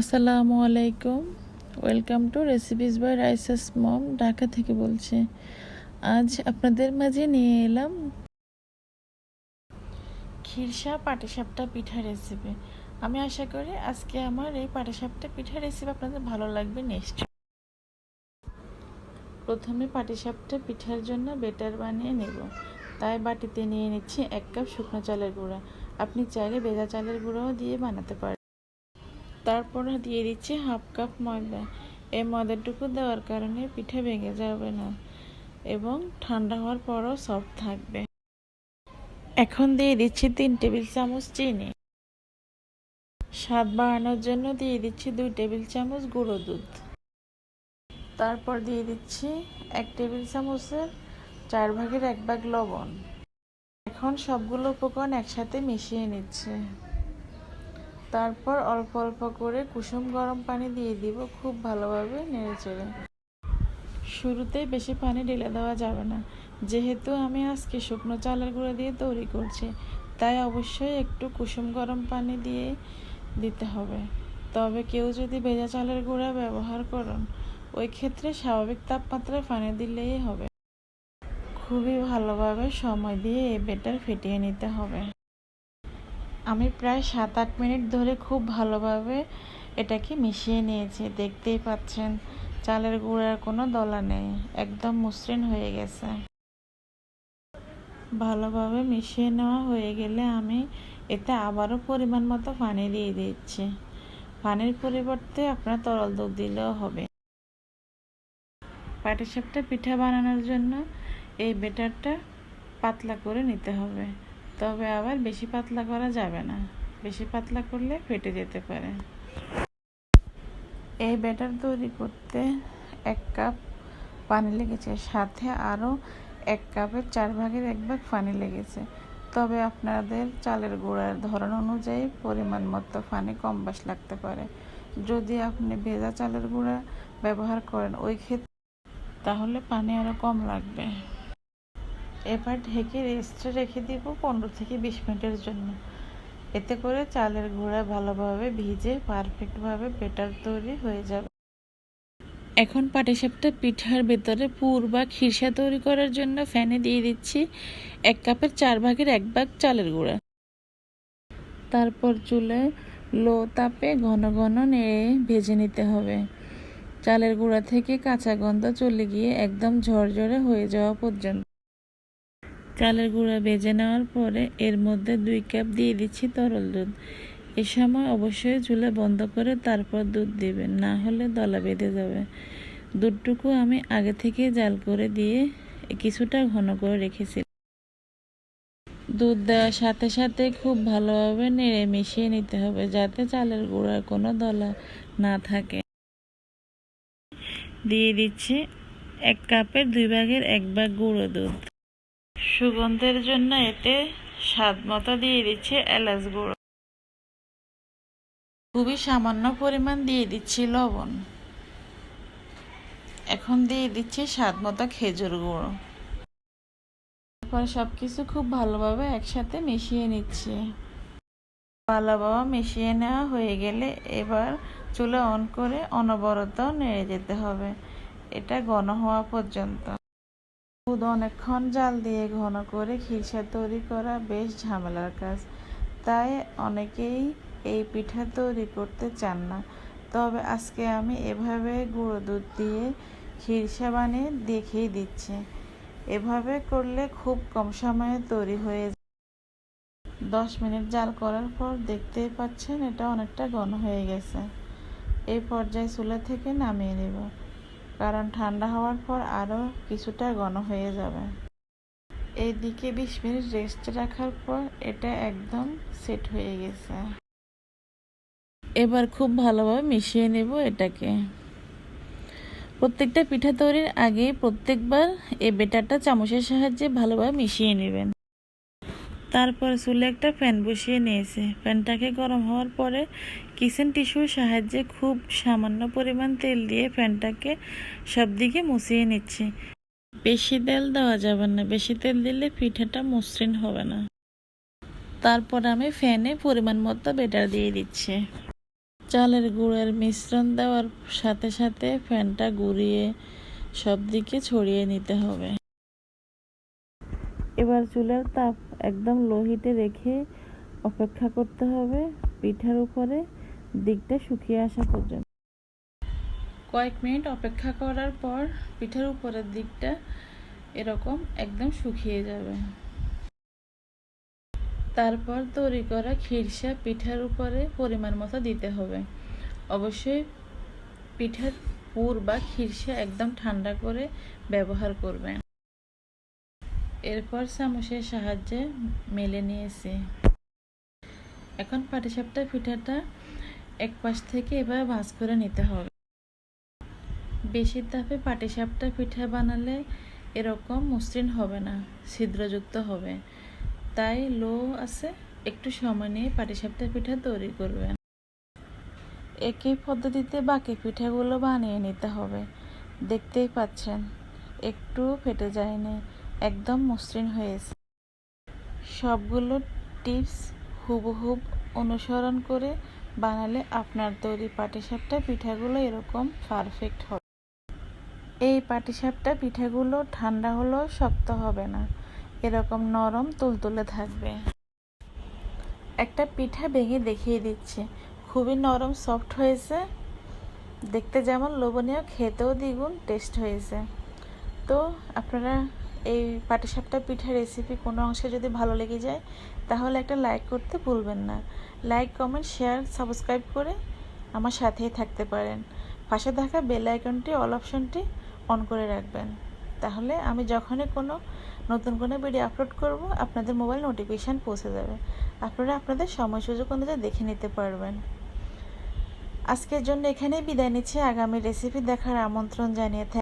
আসসালামু আলাইকুম। Welcome to recipes by Raisa's mom Dhaka থেকে বলছি। আজ আপনাদের মাঝে নিয়ে এলাম খিরসা পাটিসাপটা পিঠা রেসিপি আমি আশা করি আজকে আমার এই পাটিসাপটা পিঠা রেসিপি আপনাদের ভালো লাগবে নেক্সট প্রথমে পাটিসাপটা পিঠার জন্য বেটার বানিয়ে নেব। তাই বাটিতে নিয়ে নিচ্ছি এক কাপ শুকনো চালের গুঁড়া। আপনি চাইলে ভেজা চালের গুঁড়াও দিয়ে বানাতে পারেন। তারপরে দিয়ে দিচ্ছি হাফ কাপ ময়দা। এই ময়দাটুকু দেওয়ার কারণে পিঠে ভেঙে যাবে না এবং ঠান্ডা হওয়ার পরও সফট থাকবে। এখন দিয়ে দিচ্ছি তিন টেবিল চামচ চিনি। স্বাদ বাড়ানোর জন্য দিয়ে দিচ্ছি দুই টেবিল চামচ গুঁড়ো দুধ। তারপর দিয়ে দিচ্ছি এক টেবিল চামচের চার ভাগের এক ভাগ লবণ। এখন সবগুলো উপকরণ একসাথে মিশিয়ে নিচ্ছে। তারপর অল্প অল্প করে কুসুম গরম পানি দিয়ে দিব খুব ভালোভাবে নেড়ে চেড়ে। শুরুতে বেশি পানি ঢেলে দেওয়া যাবে না। যেহেতু আমি আজকে শুকনো চালের গুঁড়ো দিয়ে তৈরি করছি, তাই অবশ্যই একটু কুসুম গরম পানি দিয়ে দিতে হবে। তবে কেউ যদি ভেজা চালের গুঁড়া ব্যবহার করেন, ওই ক্ষেত্রে স্বাভাবিক তাপমাত্রায় পানি দিলেই হবে। খুবই ভালোভাবে সময় দিয়ে এই বেটার ফেটিয়ে নিতে হবে। আমি প্রায় সাত আট মিনিট ধরে খুব ভালোভাবে এটাকে মিশিয়ে নিয়েছি। দেখতেই পাচ্ছেন, চালের গুঁড়ার কোনো দলা নেই, একদম মসৃণ হয়ে গেছে। ভালোভাবে মিশিয়ে নেওয়া হয়ে গেলে আমি এতে আবারও পরিমাণ মতো পানি দিয়ে দিচ্ছি। পানির পরিবর্তে আপনার তরল দুধ দিলেও হবে। পাটিসাপটা পিঠা বানানোর জন্য এই বেটারটা পাতলা করে নিতে হবে। তবে আবার বেশি পাতলা করা যাবে না। বেশি পাতলা করলে ফেটে যেতে পারে। এই ব্যাটার তৈরি করতে এক কাপ পানি লেগেছে। সাথে আরও এক কাপের চার ভাগের এক ভাগ পানি লেগেছে। তবে আপনাদের চালের গুঁড়ার ধরন অনুযায়ী পরিমাণ মতো পানি কম বাস লাগতে পারে। যদি আপনি ভেজা চালের গুঁড়া ব্যবহার করেন ওই ক্ষেত্রে তাহলে পানি আরও কম লাগবে। এবার ঢেকে রেস্টে রেখে দিব পনেরো থেকে বিশ মিনিটের জন্য। এতে করে চালের গুঁড়া ভালোভাবে ভিজে পারফেক্টভাবে বেটার তৈরি হয়ে যাবে। এখন পাটিসাপটা পিঠার ভেতরে পুর বা খিরসা তৈরি করার জন্য ফ্যানে দিয়ে দিচ্ছি এক কাপের চার ভাগের এক ভাগ চালের গুঁড়া। তারপর চুলে লো তাপে ঘন ঘন নেড়ে ভেজে নিতে হবে। চালের গুঁড়া থেকে কাঁচা গন্ধ চলে গিয়ে একদম ঝরঝরে হয়ে যাওয়া পর্যন্ত। চালের গুঁড়া ভেজে নেওয়ার পরে এর মধ্যে দুই কাপ দিয়ে দিচ্ছি তরল দুধ। এ সময় অবশ্যই চুলা বন্ধ করে তারপর দুধ দিবেন, না হলে দলা বেঁধে যাবে। দুধটুকু আমি আগে থেকে জাল করে দিয়ে কিছুটা ঘন করে রেখেছি। দুধ দেওয়ার সাথে সাথে খুব ভালোভাবে নেড়ে মিশিয়ে নিতে হবে যাতে চালের গুঁড়ার কোনো দলা না থাকে। দিয়ে দিচ্ছি এক কাপের দুই ভাগের এক ভাগ গুঁড়ো দুধ। সুগন্ধের জন্য এতে স্বাদ মতো দিয়ে দিচ্ছি এলাচ গুঁড়ো। খুবই সামান্য পরিমাণ দিয়ে দিচ্ছি লবণ। এখন দিয়ে দিচ্ছি স্বাদ মতো খেজুর গুঁড়ো। তারপর সব কিছু খুব ভালোভাবে একসাথে মিশিয়ে নিচ্ছি। ভালোভাবে মিশিয়ে নেওয়া হয়ে গেলে এবার চুলা অন করে অনবরত নেড়ে যেতে হবে। এটা ঘন হওয়া পর্যন্ত। দুধ অনেকক্ষণ জাল দিয়ে ঘন করে খিরসা তৈরি করা বেশ ঝামেলার কাজ। তাই অনেকেই এই পিঠা তৈরি করতে চান না। তবে আজকে আমি এভাবে গুঁড়ো দুধ দিয়ে খিরসা বানিয়ে দেখিয়ে দিচ্ছি। এভাবে করলে খুব কম সময়ে তৈরি হয়ে যায়। দশ মিনিট জাল করার পর দেখতেই পাচ্ছেন এটা অনেকটা ঘন হয়ে গেছে। এই পর্যায়ে চুলা থেকে নামিয়ে নেব। কারণ ঠান্ডা হওয়ার পর আরও কিছুটা ঘন হয়ে যাবে। এইদিকে বিশ মিনিট রেস্টে রাখার পর এটা একদম সেট হয়ে গেছে। এবার খুব ভালোভাবে মিশিয়ে নেব এটাকে। প্রত্যেকটা পিঠা তৈরির আগে প্রত্যেকবার এই বেটারটা চামচের সাহায্যে ভালোভাবে মিশিয়ে নেবেন। তারপর চুলে একটা ফ্যান বসিয়ে নিয়েছে। ফ্যানটাকে গরম হওয়ার পরে কিচেন টিস্যুর সাহায্যে খুব সামান্য পরিমাণ তেল দিয়ে ফ্যানটাকে সব দিকে মুছিয়ে নিচ্ছি। বেশি তেল দেওয়া যাবে না। বেশি তেল দিলে পিঠাটা মসৃণ হবে না। তারপর আমি ফ্যানে পরিমাণ মতো বেটার দিয়ে দিচ্ছি। চালের গুঁড়ের মিশ্রণ দেওয়ার সাথে সাথে ফ্যানটা ঘুরিয়ে সব দিকে ছড়িয়ে নিতে হবে। এবার চুলার তাপ একদম লো হিটে রেখে অপেক্ষা করতে হবে পিঠার উপরে, দিকটা শুকিয়ে আসা পর্যন্ত। কয়েক মিনিট অপেক্ষা করার পর পিঠার উপরের দিকটা এরকম একদম শুকিয়ে যাবে। তারপর তৈরি করা খিরসা পিঠার উপরে পরিমাণ মতো দিতে হবে। অবশ্যই পিঠার পুর বা খিরসা একদম ঠান্ডা করে ব্যবহার করবেন। এরপর চামচের সাহায্যে মেলে নিয়েছি। এখন পাটিসাপটা পিঠাটা এক পাশ থেকে এবার ভাঁজ করে নিতে হবে। বেশি তাপে পাটিসাপটা পিঠা বানালে এরকম মসৃণ হবে না, ছিদ্রযুক্ত হবে। তাই লো আছে, একটু সময় নিয়ে পাটিসাপটা পিঠা তৈরি করবেন। একই পদ্ধতিতে বাকি পিঠাগুলো বানিয়ে নিতে হবে। দেখতেই পাচ্ছেন, একটু ফেটে যায়নি। একদম মসৃণ হয়েছে। সবগুলো টিপস হুবহুব অনুসরণ করে বানালে আপনার তৈরি পাটিসাপটা পিঠাগুলো এরকম পারফেক্ট হবে। এই পাটিসাপটা পিঠাগুলো ঠান্ডা হলেও শক্ত হবে না, এরকম নরম তুলতুলে থাকবে। একটা পিঠা ভেঙে দেখিয়ে দিচ্ছে। খুবই নরম, সফট হয়েছে। দেখতে যেমন লোভনীয়, খেতেও দ্বিগুণ টেস্ট হয়েছে। তো আপনারা এই পাটিসাপটা পিঠা রেসিপি কোনো অংশে যদি ভালো লেগে যায়, তাহলে একটা লাইক করতে ভুলবেন না। লাইক কমেন্ট শেয়ার সাবস্ক্রাইব করে আমার সাথেই থাকতে পারেন। পাশে থাকা বেল আইকনটি অল অপশনটি অন করে রাখবেন। তাহলে আমি যখনই কোনো নতুন কোনো ভিডিও আপলোড করব, আপনাদের মোবাইল নোটিফিকেশান পৌঁছে যাবে। আপনারা আপনাদের সময় সুযোগ অনুযায়ী দেখে নিতে পারবেন। আজকের জন্য এখানেই বিদায় নিচ্ছি। আগামী রেসিপি দেখার আমন্ত্রণ জানিয়ে